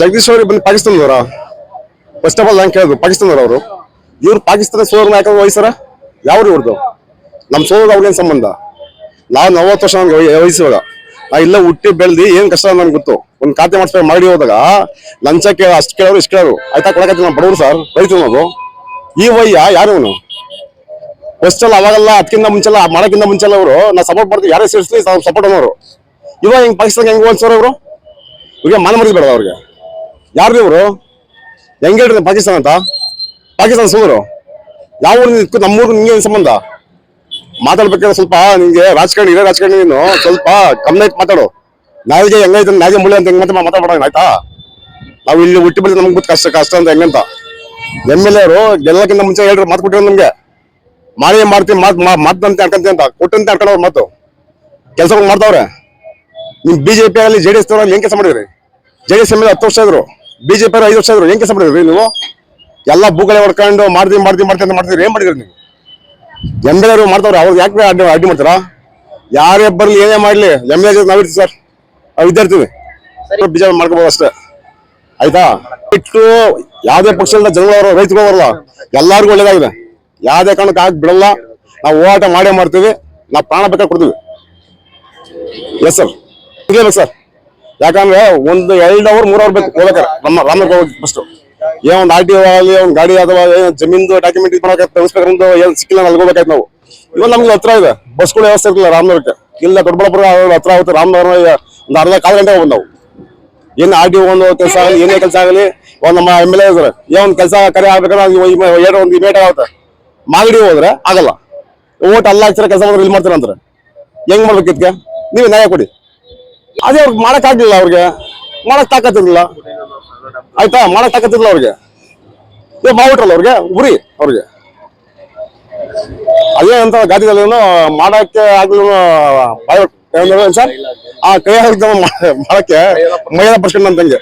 ಜಗದೀಶ್ ಅವರು ಬಂದು ಪಾಕಿಸ್ತಾನದವರ? First of all ನಾನು ಕೇಳಿದ್ರು ಪಾಕಿಸ್ತಾನದವರು ಅವರು? ಇವ್ರು ಪಾಕಿಸ್ತಾನ ಸೋದರ ನಾಯಕ ವಹಿಸ್ತಾರ ಯಾವ್ರು ಇವ್ರದ್ದು ನಮ್ಮ ಸೋದರ ಅವ್ರಿಗೇನು ಸಂಬಂಧ? ನಾವು ನಲವತ್ತು ವರ್ಷ ನಮ್ಗೆ ವಹಿಸುವಾಗ ನಾ ಇಲ್ಲ ಹುಟ್ಟಿ ಬೆಳೆದು ಏನು ಕಷ್ಟ ನಮ್ಗೆ ಗೊತ್ತು? ಒಂದು ಖಾತೆ ಮಾಡಿಸ್ಬೇಕು ಮಾಡಿ ಹೋದಾಗ ಲಂಚ ಕೇಳ, ಅಷ್ಟು ಕೇಳೋರು ಇಷ್ಟು ಕೇಳೋರು. ಆಯ್ತಾ ಕೊಡಕತ್ತಿ ನಾವು ಬಡವರು ಸರ್ ರೈತರು ನಾವು. ಈ ವಯ್ಯ ಯಾರು ಇವನು? ಫಸ್ಟ್ ಅಲ್ಲ ಅವಾಗೆಲ್ಲ ಅದಕ್ಕಿಂತ ಮುಂಚೆಲ್ಲ, ಮಾಡೋಕ್ಕಿಂತ ಮುಂಚೆಲ್ಲ ಅವರು, ನಾ ಸಪೋರ್ಟ್ ಮಾಡ್ತೀವಿ ಯಾರೇ ಸೇರಿಸ್ಲಿ ಸಪೋರ್ಟ್ ಅನ್ನೋರು. ಇವಾಗ ಹಿಂಗೆ ಪಾಕಿಸ್ತಾನ ಹೆಂಗ್ ಹೋಗ್ಸೋರು ಅವರು? ಇವಾಗ ಮಾನ ಮರಿಬೇಡ ಬೇಡ ಅವ್ರಿಗೆ. ಯಾರು ಇವರು ಹೆಂಗೆ ಹೇಳ್ರಿ ಪಾಕಿಸ್ತಾನ ಅಂತ? ಪಾಕಿಸ್ತಾನ ಸುಮಾರು ಯಾವ ಊರು ನಮ್ಮ ನಿಂಗೆ ಏನು ಸಂಬಂಧ? ಮಾತಾಡ್ಬೇಕಾದ್ರೆ ಸ್ವಲ್ಪ ನಿಂಗೆ ರಾಜಕಾರಣಿ ಇದೆ ರಾಜಕಾರಣಿ ನೀನು. ಸ್ವಲ್ಪ ಕಮ್ಮಿ ಆಯ್ತು ಮಾತಾಡು. ನಾಯಿಗೆ ಹೆಂಗೈತೆ ನಾಯಿಗೆ ಮುಳ್ಳಿ ಅಂತ ಹೆಂಗ್ ಮತ್ತೆ ಮಾತಾಡೋಣ ಆಯ್ತಾ? ನಾವು ಇಲ್ಲಿ ಹುಟ್ಟಿ ಬೆಳೆದು ನಮ್ಗೆ ಗೊತ್ತು ಕಷ್ಟ ಕಷ್ಟ ಅಂತ ಹೆಂಗಂತ. ಎಂ ಎಲ್ ಎರು ಗೆಲ್ಲಕ್ಕಿಂತ ಮುಂಚೆ ಹೇಳ್ರಿ, ಮಾತು ಕೊಟ್ಟಿರೋ ನಮ್ಗೆ. ಮಾಡಿ ಮಾಡ್ತೀವಿ ಮಾತು ಮಾತಂತೆ ಅನ್ಕಂತೀವಿ ಅಂತ. ಕೊಟ್ಟಂತೆ ಅನ್ಕೊಳ್ಳೋರು ಮಾತು. ಕೆಲಸ ಮಾಡ್ತಾವ್ರೆ. ನಿಮ್ ಬಿಜೆಪಿ ಆಗಲಿ ಜೆ ಡಿ ಎಸ್ ಏನ್ ಕೆಲಸ ಮಾಡಿದ್ರಿ? J D S M L ಹತ್ತು ವರ್ಷ ಇದ್ರು ಬಿಜೆಪಿ ಐದು ವರ್ಷ ಆದ್ರು ಏನ್ ಕೆಲಸ ಮಾಡಿದ್ರಿ ನೀವು? ಎಲ್ಲ ಬೂಗಳೆ ಹೊಡ್ಕೊಂಡು ಮಾಡ್ತೀವಿ ಮಾಡ್ತೀವಿ ಮಾಡ್ತೀವಿ ಅಂತ ಮಾಡ್ತೀರಿ ಏನ್ ಮಾಡಿದ್ರಿ ನೀವು? ಎಂ ಎಲ್ ಎರು ಮಾಡ್ತಾವ್ರೆ ಅವ್ರಿಗೆ ಯಾಕೆ ಅಡ್ಡಿ ಅಡ್ಡಿ ಮಾಡ್ತಾರ? ಯಾರೇ ಬರ್ಲಿ ಏನೇ ಮಾಡ್ಲಿ ಎಂ ಎಲ್ ಎ ನಾವಿರ್ತೀವಿ ಸರ್. ನಾವು ವಿದ್ಯಾರ್ಥಿ ಬಿಜೆಪಿ ಮಾಡ್ಕೋಬಹುದು ಅಷ್ಟೇ. ಆಯ್ತಾ? ಇಟ್ಟು ಯಾವ್ದೇ ಪಕ್ಷದ ಜನಗಳವರು ರೈತರು ಬರಲ್ಲ ಎಲ್ಲಾರ್ಗು ಒಳ್ಳೇದಾಗಿದೆ. ಯಾವ್ದೇ ಕಾರಣಕ್ಕೆ ಆಗಿ ಬಿಡಲ್ಲ. ನಾವು ಹೋರಾಟ ಮಾಡೇ ಮಾಡ್ತೀವಿ. ನಾವು ಪ್ರಾಣ ಬೇಕಾಗಿ ಕೊಡ್ತೀವಿ. ಎಸ್ ಸರ್ ಸರ್ ಯಾಕಂದ್ರೆ ಒಂದು ಎರಡು ಅವರ್ ಮೂರ್ ಅವರ್ ಬೇಕು ಹೋಗ್ಬೇಕಾರೆ. ನಮ್ಮ ರಾಮನಗರ ಹೋಗಿ ಫಸ್ಟ್ ಏನೋ ಒಂದು ಆರ್ ಟಿ ಆಗಲಿ ಒಂದು ಗಾಡಿ ಅಥವಾ ಜಮೀನ್ದು ಡಾಕ್ಯುಮೆಂಟ್ ಇದು ಮಾಡಕ್ಕೆ ತರಿಸ್ಬೇಕು ಒಂದು ಏನು ಸಿಕ್ಕಿಲ್ಲ ಅಲ್ಲಿ ಹೋಗ್ಬೇಕಾಯ್ತು ನಾವು. ಇವಾಗ ನಮ್ಗೆ ಹತ್ರ ಇದೆ. ಬಸ್ಗಳು ವ್ಯವಸ್ಥೆ ಇರಲಿಲ್ಲ ರಾಮನಗರಕ್ಕೆ. ಇಲ್ಲ, ದೊಡ್ಡಬಳ್ಳಾಪುರ ಹತ್ರ ಆಗುತ್ತೆ. ರಾಮನಗರ ಒಂದು ಅರ್ಧ ಕಾಲು ಗಂಟೆ ಹೋಗ್ಬೋದು ನಾವು. ಏನ್ ಆರ್ ಟಿ ಒಂದು ಕೆಲಸ ಆಗಲಿ, ಏನೇ ಕೆಲಸ ಆಗಲಿ ಒಂದು ನಮ್ಮ ಎಂ ಎಲ್ ಎ ಇದ್ದಾರೆ ಏನೋ ಒಂದು ಕೆಲಸ ಕರೆ ಆಗ್ಬೇಕಂದ್ರೆ ಏನೋ ಒಂದು ಇಮೇಟ್ ಆಗುತ್ತೆ. ಮಾಗಡಿ ಹೋದ್ರೆ ಆಗಲ್ಲ. ಓಟ್ ಅಲ್ಲ ಹಾಕ್ತಾರೆ ಕೆಲಸ ಮಾಡಿದ್ರೆ ಇಲ್ಲಿ ಮಾಡ್ತಾರೆ ಅಂತಾರೆ ಹೆಂಗ್ ಮಾಡ್ಬೇಕು ನೀವೇ ನ್ಯಾಯ ಕೊಡಿ. ಅದೇ ಅವ್ರಿಗೆ ಮಾಡೋಕ್ಕಾಗಲಿಲ್ಲ ಅವ್ರಿಗೆ. ಮಾಡಕ್ ತಾಕತ್ತಿರ್ಲಿಲ್ಲ ಆಯ್ತಾ? ಮಾಡಕ್ ತಾಕತ್ತಿರ್ಲಿಲ್ಲ ಅವ್ರಿಗೆ. ಏ ಮಾಡ್ಬಿಟ್ರಲ್ಲ ಅವ್ರಿಗೆ? ಉರಿ ಅವ್ರಿಗೆ. ಅದೇ ಅಂತ ಗಾದಿದಲ್ಲಿ ಮಾಡಕ್ಕೆ ಬಾಯ್ ಸರ್? ಆ ಕೈ ಹಾಕಿದ ಮಾಡಕ್ಕೆ ಮಹಿಳಾ ಪರ್ಸೆಂಟ್ ಅಂತಂಗೆ